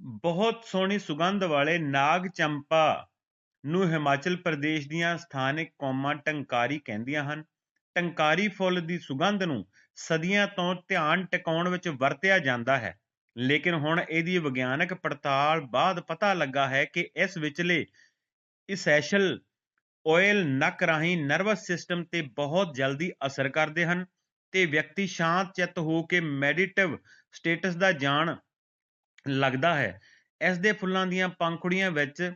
ਬਹੁਤ ਸੋਹਣੀ ਸੁਗੰਧ ਵਾਲੇ ਨਾਗ ਚੰਪਾ ਨੂੰ ਹਿਮਾਚਲ ਪ੍ਰਦੇਸ਼ ਦੀਆਂ ਸਥਾਨਕ ਕੌਮਾਂ ਟੰਕਾਰੀ ਕਹਿੰਦੀਆਂ ਹਨ। ਟੰਕਾਰੀ ਫੁੱਲ ਦੀ ਸੁਗੰਧ ਨੂੰ ਸਦੀਆਂ ਤੋਂ ਧਿਆਨ ਟਿਕਾਉਣ ਵਿੱਚ ਵਰਤਿਆ ਜਾਂਦਾ ਹੈ। ਲੇਕਿਨ ਹੁਣ ਇਹਦੀ ਵਿਗਿਆਨਕ ਪੜਤਾਲ ਬਾਅਦ ਪਤਾ ਲੱਗਾ ਹੈ ਕਿ ਇਸ ਵਿਚਲੇ ਇਸੈਸ਼ਲ ਆਇਲ ਨੱਕ ਰਾਹੀਂ ਨਰਵਸ ਸਿਸਟਮ ਤੇ ਬਹੁਤ ਜਲਦੀ ਅਸਰ ਕਰਦੇ ਹਨ ਤੇ ਵਿਅਕਤੀ ਸ਼ਾਂਤ ਚਿੱਤ ਹੋ ਕੇ ਮੈਡੀਟਿਵ ਸਟੇਟਸ ਦਾ ਜਾਣ ਲੱਗਦਾ ਹੈ। ਇਸ ਦੇ ਫੁੱਲਾਂ ਦੀਆਂ ਪੰਖੁੜੀਆਂ ਵਿੱਚ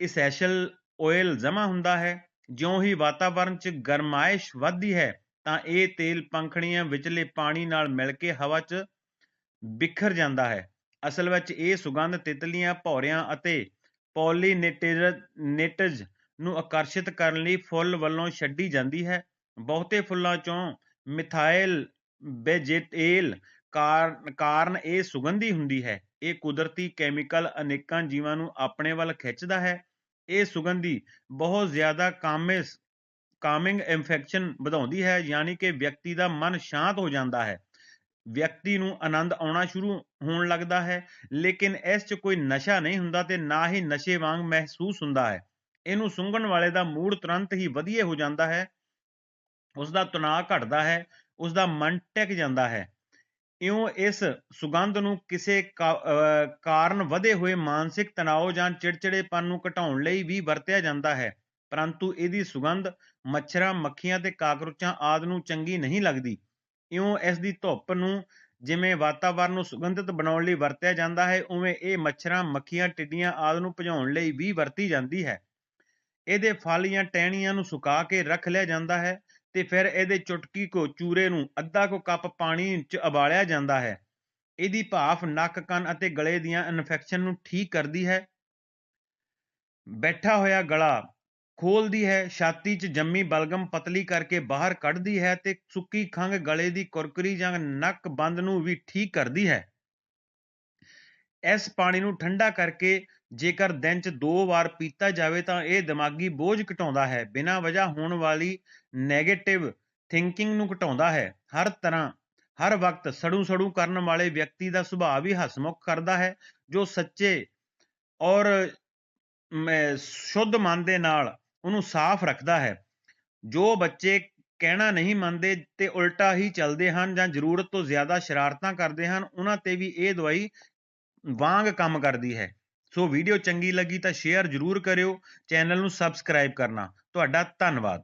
ਇਸੈਂਸ਼ੀਅਲ ਆਇਲ ਜਮ੍ਹਾਂ ਹੁੰਦਾ ਹੈ। ਜਿਉਂ ਹੀ ਵਾਤਾਵਰਣ 'ਚ ਗਰਮਾਇਸ਼ ਵੱਧਦੀ ਹੈ, ਤਾਂ ਇਹ ਤੇਲ ਪੰਖੜੀਆਂ ਵਿਚਲੇ ਪਾਣੀ ਨਾਲ ਮਿਲ ਕੇ ਹਵਾ 'ਚ ਬਿਖਰ ਜਾਂਦਾ ਹੈ। ਅਸਲ ਵਿੱਚ ਇਹ ਸੁਗੰਧ ਤਿਤਲੀਆਂ, ਭੌਰਿਆਂ ਅਤੇ ਪੋਲੀਨੇਟੇਜ ਨੂੰ ਆਕਰਸ਼ਿਤ ਕਰਨ ਲਈ ਫੁੱਲ ਵੱਲੋਂ ਛੱਡੀ ਜਾਂਦੀ ਹੈ। ਬਹੁਤੇ ਫੁੱਲਾਂ 'ਚੋਂ ਮਿਥਾਇਲ ਬੇਂਜ਼ੇਟੇਲ ਕਾਰਨ ਇਹ ਸੁਗੰਧੀ ਹੁੰਦੀ ਹੈ। ਇਹ ਕੁਦਰਤੀ ਕੈਮੀਕਲ ਅਨੇਕਾਂ ਜੀਵਾਂ ਨੂੰ ਆਪਣੇ ਵੱਲ ਖਿੱਚਦਾ ਹੈ। ਇਹ ਸੁਗੰਧੀ ਬਹੁਤ ਜ਼ਿਆਦਾ ਕਾਮਿਸ, ਕਾਮਿੰਗ ਇਨਫੈਕਸ਼ਨ ਵਧਾਉਂਦੀ ਹੈ, ਯਾਨੀ ਕਿ ਵਿਅਕਤੀ ਦਾ ਮਨ ਸ਼ਾਂਤ ਹੋ ਜਾਂਦਾ ਹੈ। ਵਿਅਕਤੀ ਨੂੰ ਆਨੰਦ ਆਉਣਾ ਸ਼ੁਰੂ ਹੋਣ ਲੱਗਦਾ ਹੈ, ਲੇਕਿਨ ਇਸ 'ਚ ਕੋਈ ਨਸ਼ਾ ਨਹੀਂ ਹੁੰਦਾ ਤੇ ਨਾ ਹੀ ਨਸ਼ੇ ਵਾਂਗ ਮਹਿਸੂਸ ਹੁੰਦਾ ਹੈ। ਇਹਨੂੰ ਸੁੰਘਣ ਵਾਲੇ ਦਾ ਮੂਡ ਤੁਰੰਤ ਹੀ ਵਧੀਆ ਹੋ ਜਾਂਦਾ ਹੈ ਉਸ ਦਾ ਤਣਾਅ ਘਟਦਾ ਹੈ ਉਸ ਦਾ ਮਨ ਟਿਕ ਜਾਂਦਾ ਹੈ। ਇਉਂ ਇਸ ਸੁਗੰਧ ਨੂੰ ਕਿਸੇ ਕਾਰਨ ਵਧੇ ਹੋਏ ਮਾਨਸਿਕ ਤਣਾਅ ਜਾਂ ਚਿੜਚਿੜੇਪਨ ਨੂੰ ਘਟਾਉਣ ਲਈ ਵੀ ਵਰਤਿਆ ਜਾਂਦਾ ਹੈ, ਪਰੰਤੂ ਇਹਦੀ ਸੁਗੰਧ ਮੱਛਰਾਂ, ਮੱਖੀਆਂ ਤੇ ਕਾਕਰੋਚਾਂ ਆਦਿ ਨੂੰ ਚੰਗੀ ਨਹੀਂ ਲੱਗਦੀ। ਇਉਂ ਇਸ ਦੀ ਧੁੱਪ ਨੂੰ ਜਿਵੇਂ ਵਾਤਾਵਰਣ ਨੂੰ ਸੁਗੰਧਿਤ ਬਣਾਉਣ ਲਈ ਵਰਤਿਆ ਜਾਂਦਾ ਹੈ, ਉਵੇਂ ਇਹ ਮੱਛਰਾਂ, ਮੱਖੀਆਂ, ਟਿੱਡੀਆਂ ਆਦਿ ਨੂੰ ਭਜਾਉਣ ਲਈ ਵੀ ਵਰਤੀ ਜਾਂਦੀ ਹੈ। ਇਹਦੇ ਫਲ ਜਾਂ ਟਹਿਣੀਆਂ ਨੂੰ ਸੁਕਾ ਕੇ ਰੱਖ ਲਿਆ ਜਾਂਦਾ ਹੈ ਤੇ ਫਿਰ ਇਹਦੇ ਚੁਟਕੀ ਕੋ ਚੂਰੇ ਨੂੰ ਅੱਧਾ ਕੋ ਕੱਪ ਪਾਣੀ 'ਚ ਉਬਾਲਿਆ ਜਾਂਦਾ ਹੈ। ਇਹਦੀ ਭਾਫ਼ ਨੱਕ, ਕੰਨ ਅਤੇ ਗਲੇ ਦੀਆਂ ਇਨਫੈਕਸ਼ਨ ਨੂੰ ਠੀਕ ਕਰਦੀ ਹੈ। ਬੈਠਾ ਹੋਇਆ ਗਲਾ ਖੋਲਦੀ ਹੈ, ਛਾਤੀ 'ਚ ਜੰਮੀ ਬਲਗਮ ਪਤਲੀ ਕਰਕੇ ਬਾਹਰ ਕੱਢਦੀ ਹੈ ਤੇ ਸੁੱਕੀ ਖੰਘ ਗਲੇ ਦੀ ਕੁਰਕਰੀ ਜਾਂ ਨੱਕ ਬੰਦ ਨੂੰ ਵੀ ਠੀਕ ਕਰਦੀ ਹੈ। ਇਸ ਪਾਣੀ ਨੂੰ ਠੰਡਾ ਕਰਕੇ ਜੇਕਰ ਦਿਨ 'ਚ ਦੋ ਵਾਰ ਪੀਤਾ ਜਾਵੇ ਤਾਂ ਇਹ ਦਿਮਾਗੀ ਬੋਝ ਘਟਾਉਂਦਾ ਹੈ। ਬਿਨਾਂ ਵਜ੍ਹਾ ਹੋਣ ਵਾਲੀ ਨੈਗੇਟਿਵ ਥਿੰਕਿੰਗ ਨੂੰ ਘਟਾਉਂਦਾ ਹੈ। ਹਰ ਤਰ੍ਹਾਂ, ਹਰ ਵਕਤ ਸੜੂ ਸੜੂ ਕਰਨ ਵਾਲੇ ਵਿਅਕਤੀ ਦਾ ਸੁਭਾਅ ਵੀ ਹਸਮੁਖ ਕਰਦਾ ਹੈ, ਜੋ ਸੱਚੇ ਔਰ ਸ਼ੁੱਧ ਮਨ ਦੇ ਨਾਲ ਉਹਨੂੰ ਸਾਫ਼ ਰੱਖਦਾ ਹੈ। ਜੋ ਬੱਚੇ ਕਹਿਣਾ ਨਹੀਂ ਮੰਨਦੇ ਤੇ ਉਲਟਾ ਹੀ ਚੱਲਦੇ ਹਨ ਜਾਂ ਜ਼ਰੂਰਤ ਤੋਂ ਜ਼ਿਆਦਾ ਸ਼ਰਾਰਤਾਂ ਕਰਦੇ ਹਨ, ਉਹਨਾਂ ਤੇ ਵੀ ਇਹ ਦਵਾਈ ਵਾਂਗ ਕੰਮ ਕਰਦੀ ਹੈ। ਸੋ ਵੀਡੀਓ ਚੰਗੀ ਲੱਗੀ ਤਾਂ ਸ਼ੇਅਰ ਜ਼ਰੂਰ ਕਰਿਓ ਚੈਨਲ ਨੂੰ ਸਬਸਕ੍ਰਾਈਬ ਕਰਨਾ। ਤੁਹਾਡਾ ਧੰਨਵਾਦ।